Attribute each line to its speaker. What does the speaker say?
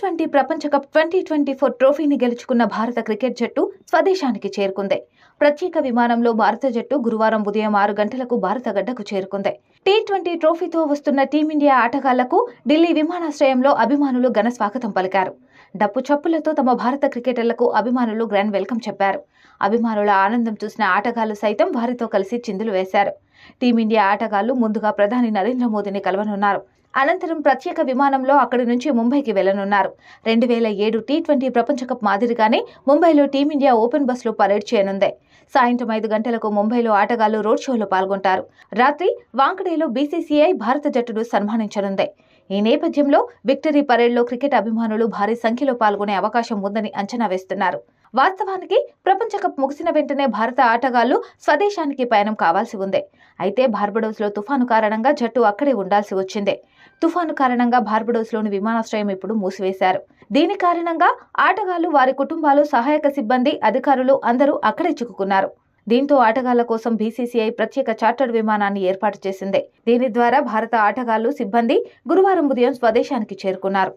Speaker 1: Twenty ప్రపంచ cup twenty twenty four ట్రోఫీని గెలుచుకున్న భారత క్రికెట్ జట్టు స్వదేశానికి చేరుకుంది. ప్రత్యేక విమానంలో భారత జట్టు గురువారం ఉదయం ఆరు గంటలకు భారత గడ్డకు చేరుకుంది. టీ ట్వంటీ ట్రోఫీతో వస్తున్న టీమిండియా ఆటగాళ్ళకు ఢిల్లీ విమానాశ్రయంలో అభిమానులు ఘన స్వాగతం పలికారు. డప్పు చప్పులతో తమ భారత క్రికెటర్లకు అభిమానులు గ్రాండ్ వెల్కమ్ చెప్పారు. అభిమానుల ఆనందం చూసిన ఆటగాళ్ళు సైతం వారితో కలిసి చిందులు వేశారు. టీమిండియా ఆటగాళ్ళు ముందుగా ప్రధాని నరేంద్ర మోదీని కలవనున్నారు. అనంతరం ప్రత్యేక విమానంలో అక్కడి నుంచి ముంబైకి వెళ్ళనున్నారు. రెండు వేల ఏడు టీ ట్వంటీ ప్రపంచ కప్ మాదిరిగానే ముంబైలో టీమిండియా ఓపెన్ బస్సులో పరేడ్ చేయనుంది. సాయంత్రం ఐదు గంటలకు ముంబైలో ఆటగాళ్ళు రోడ్ షోలో పాల్గొంటారు. రాత్రి వాంకడేలో బీసీసీఐ భారత జట్టును సన్మానించనుంది. ఈ నేపథ్యంలో విక్టరీ పరేడ్లో క్రికెట్ అభిమానులు భారీ సంఖ్యలో పాల్గొనే అవకాశం ఉందని అంచనా వేస్తున్నారు. వాస్తవానికి ప్రపంచ కప్ ముగిసిన వెంటనే భారత ఆటగాళ్ళు స్వదేశానికి పయనం కావాల్సి ఉంది. అయితే బార్బడోస్లో తుఫాను కారణంగా జట్టు అక్కడే ఉండాల్సి వచ్చింది. తుఫాను కారణంగా బార్బడోస్లోని విమానాశ్రయం ఇప్పుడు మూసివేశారు. దీని కారణంగా ఆటగాళ్ళు వారి కుటుంబాలు సహాయక సిబ్బంది అధికారులు అందరూ అక్కడే చిక్కుకున్నారు. దీంతో ఆటగాళ్ళ కోసం బీసీసీఐ ప్రత్యేక చార్టర్డ్ విమానాన్ని ఏర్పాటు చేసింది. దీని ద్వారా భారత ఆటగాళ్ళు సిబ్బంది గురువారం ఉదయం స్వదేశానికి చేరుకున్నారు.